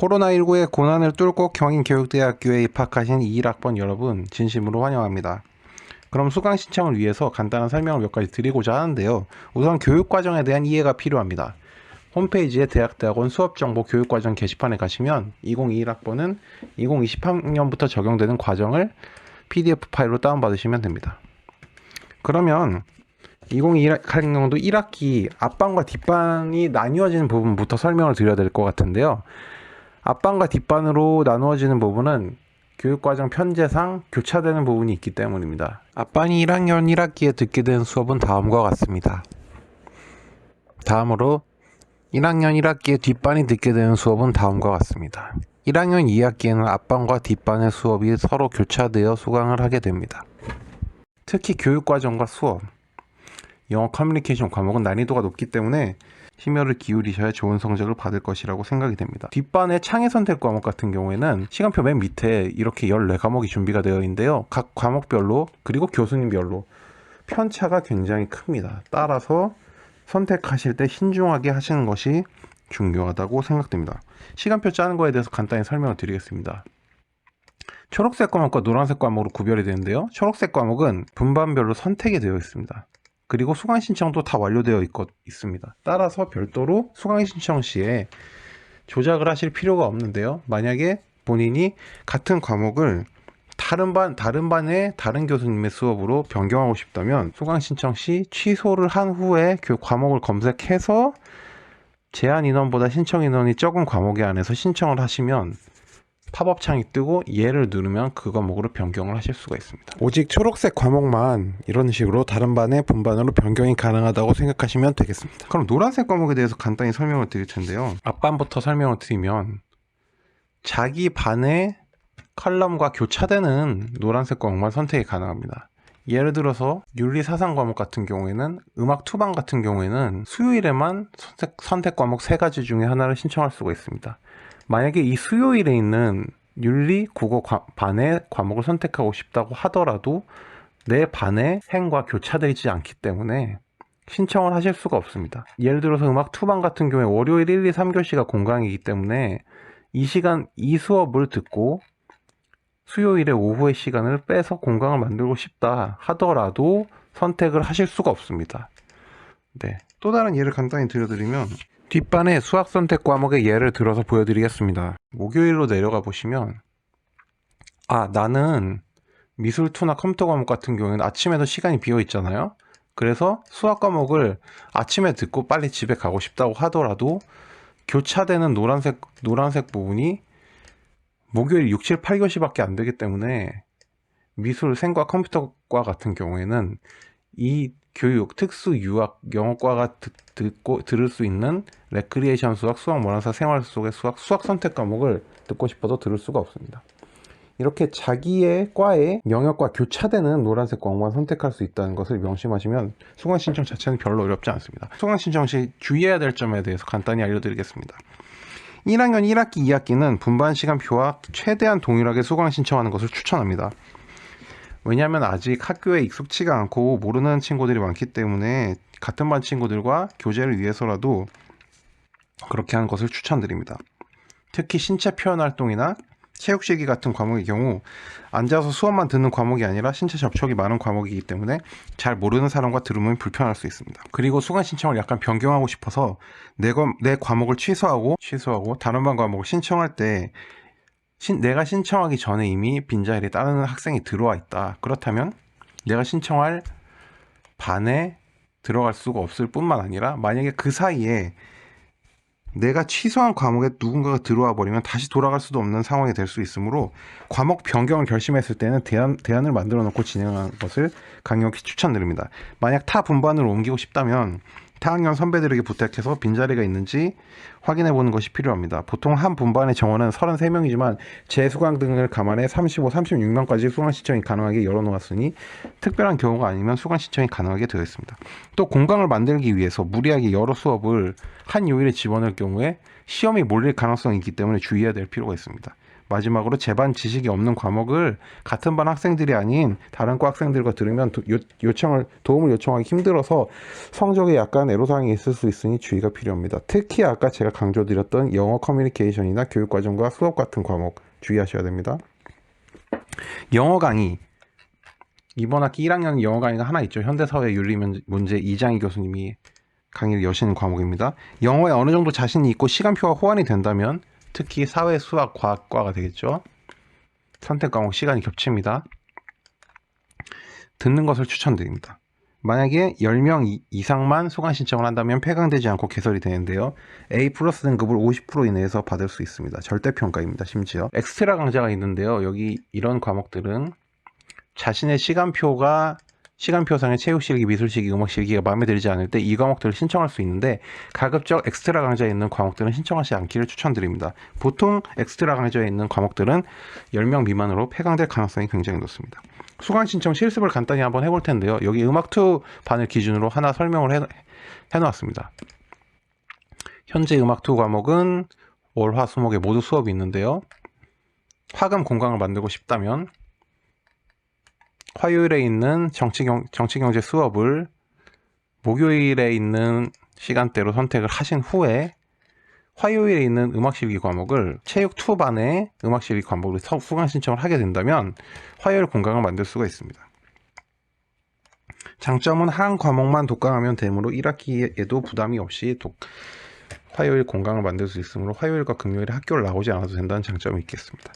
코로나19의 고난을 뚫고 경인교육대학교에 입학하신 21학번 여러분 진심으로 환영합니다. 그럼 수강 신청을 위해서 간단한 설명을 몇 가지 드리고자 하는데요. 우선 교육과정에 대한 이해가 필요합니다. 홈페이지에 대학대학원 수업정보 교육과정 게시판에 가시면 2021학번은 2020학년부터 적용되는 과정을 PDF 파일로 다운받으시면 됩니다. 그러면 2021학년도 1학기 앞반과 뒷반이 나뉘어지는 부분부터 설명을 드려야 될 것 같은데요. 앞반과 뒷반으로 나누어지는 부분은 교육과정 편제상 교차되는 부분이 있기 때문입니다. 앞반이 1학년 1학기에 듣게 된 수업은 다음과 같습니다. 다음으로 1학년 1학기에 뒷반이 듣게 되는 수업은 다음과 같습니다. 1학년 2학기에는 앞반과 뒷반의 수업이 서로 교차되어 수강을 하게 됩니다. 특히 교육과정과 수업, 영어 커뮤니케이션 과목은 난이도가 높기 때문에 심혈을 기울이셔야 좋은 성적을 받을 것이라고 생각이 됩니다. 뒷반의 창의 선택 과목 같은 경우에는 시간표 맨 밑에 이렇게 14과목이 준비가 되어 있는데요. 각 과목별로 그리고 교수님별로 편차가 굉장히 큽니다. 따라서 선택하실 때 신중하게 하시는 것이 중요하다고 생각됩니다. 시간표 짜는 거에 대해서 간단히 설명을 드리겠습니다. 초록색 과목과 노란색 과목으로 구별이 되는데요. 초록색 과목은 분반별로 선택이 되어 있습니다. 그리고 수강 신청도 다 완료되어 있, 있습니다. 따라서 별도로 수강 신청 시에 조작을 하실 필요가 없는데요. 만약에 본인이 같은 과목을 다른 반 다른 반의 다른 교수님의 수업으로 변경하고 싶다면 수강 신청 시 취소를 한 후에 그 과목을 검색해서 제한 인원보다 신청 인원이 적은 과목에 안에서 신청을 하시면 팝업 창이 뜨고 얘를 누르면 그 과목으로 변경을 하실 수가 있습니다. 오직 초록색 과목만 이런 식으로 다른 반의 분반으로 변경이 가능하다고 생각하시면 되겠습니다. 그럼 노란색 과목에 대해서 간단히 설명을 드릴 텐데요. 앞반부터 설명을 드리면 자기 반의 컬럼과 교차되는 노란색 과목만 선택이 가능합니다. 예를 들어서 윤리 사상 과목 같은 경우에는 음악 투반 같은 경우에는 수요일에만 선택, 선택 과목 세 가지 중에 하나를 신청할 수가 있습니다. 만약에 이 수요일에 있는 윤리 국어 과, 반의 과목을 선택하고 싶다고 하더라도 내 반의 행과 교차되지 않기 때문에 신청을 하실 수가 없습니다. 예를 들어서 음악 투반 같은 경우에 월요일 1, 2, 3교시가 공강이기 때문에 이 시간 이 수업을 듣고 수요일에 오후의 시간을 빼서 공강을 만들고 싶다 하더라도 선택을 하실 수가 없습니다. 네. 또 다른 예를 간단히 들려드리면 뒷반의 수학 선택 과목의 예를 들어서 보여드리겠습니다. 목요일로 내려가 보시면 아 나는 미술 투나 컴퓨터 과목 같은 경우에는 아침에도 시간이 비어 있잖아요. 그래서 수학 과목을 아침에 듣고 빨리 집에 가고 싶다고 하더라도 교차되는 노란색 노란색 부분이 목요일 6, 7, 8교시밖에 안 되기 때문에 미술, 생과 컴퓨터과 같은 경우에는 이 교육, 특수 유학, 영어과가 듣, 듣고 들을 수 있는 레크리에이션 수학, 수학 문화사, 생활 속의 수학, 수학 선택 과목을 듣고 싶어도 들을 수가 없습니다. 이렇게 자기의 과에 영역과 교차되는 노란색 과목만 선택할 수 있다는 것을 명심하시면 수강 신청 자체는 별로 어렵지 않습니다. 수강 신청 시 주의해야 될 점에 대해서 간단히 알려드리겠습니다. 1학년 1학기, 2학기는 분반 시간표와 최대한 동일하게 수강 신청하는 것을 추천합니다. 왜냐하면 아직 학교에 익숙치가 않고 모르는 친구들이 많기 때문에 같은 반 친구들과 교재를 위해서라도 그렇게 하는 것을 추천드립니다. 특히 신체 표현 활동이나 체육실기 같은 과목의 경우 앉아서 수업만 듣는 과목이 아니라 신체 접촉이 많은 과목이기 때문에 잘 모르는 사람과 들으면 불편할 수 있습니다. 그리고 수강 신청을 약간 변경하고 싶어서 내, 과, 내 과목을 취소하고 취소하고 다른 반 과목을 신청할 때 신, 내가 신청하기 전에 이미 빈자리에 다른 학생이 들어와 있다. 그렇다면 내가 신청할 반에 들어갈 수가 없을 뿐만 아니라 만약에 그 사이에 내가 취소한 과목에 누군가가 들어와 버리면 다시 돌아갈 수도 없는 상황이 될 수 있으므로 과목 변경을 결심했을 때는 대안, 대안을 만들어 놓고 진행하는 것을 강력히 추천드립니다. 만약 타 분반으로 옮기고 싶다면 타학년 선배들에게 부탁해서 빈자리가 있는지 확인해 보는 것이 필요합니다. 보통 한 분반의 정원은 33명이지만 재수강 등을 감안해 35, 36명까지 수강 신청이 가능하게 열어놓았으니 특별한 경우가 아니면 수강 신청이 가능하게 되어 있습니다. 또 공강을 만들기 위해서 무리하게 여러 수업을 한 요일에 집어넣을 경우에 시험이 몰릴 가능성이 있기 때문에 주의해야 될 필요가 있습니다. 마지막으로 제반 지식이 없는 과목을 같은 반 학생들이 아닌 다른 과 학생들과 들으면 도, 요, 요청을 도움을 요청하기 힘들어서 성적에 약간 애로사항이 있을 수 있으니 주의가 필요합니다. 특히 아까 제가 강조드렸던 영어 커뮤니케이션이나 교육과정과 수업 같은 과목 주의하셔야 됩니다. 영어 강의 이번 학기 1학년 영어 강의가 하나 있죠. 현대사회 윤리 문- 문제 이장희 교수님이 강의를 여시는 과목입니다. 영어에 어느 정도 자신이 있고 시간표가 호환이 된다면 특히 사회, 수학, 과학과가 되겠죠. 선택 과목 시간이 겹칩니다. 듣는 것을 추천드립니다. 만약에 10명 이- 이상만 소관 신청을 한다면 폐강되지 않고 개설이 되는데요. A 플러스 등급을 50% 이내에서 받을 수 있습니다. 절대평가입니다. 심지어. 엑스트라 강좌가 있는데요. 여기 이런 과목들은 자신의 시간표가 시간표상의 체육실기, 미술실기, 음악실기가 마음에 들지 않을 때 이 과목들을 신청할 수 있는데 가급적 엑스트라 강좌에 있는 과목들은 신청하지 않기를 추천드립니다. 보통 엑스트라 강좌에 있는 과목들은 10명 미만으로 폐강될 가능성이 굉장히 높습니다. 수강 신청 실습을 간단히 한번 해볼 텐데요. 여기 음악2 반을 기준으로 하나 설명을 해, 해놓았습니다. 현재 음악2 과목은 월, 화, 수목에 모두 수업이 있는데요. 화금 공강을 만들고 싶다면 화요일에 있는 정치경, 정치경제 수업을 목요일에 있는 시간대로 선택을 하신 후에 화요일에 있는 음악실기 과목을 체육 2반의 음악실기 과목으로 서- 수강 신청을 하게 된다면 화요일 공강을 만들 수가 있습니다. 장점은 한 과목만 독강하면 되므로 1학기에도 부담이 없이 독, 화요일 공강을 만들 수 있으므로 화요일과 금요일에 학교를 나오지 않아도 된다는 장점이 있겠습니다.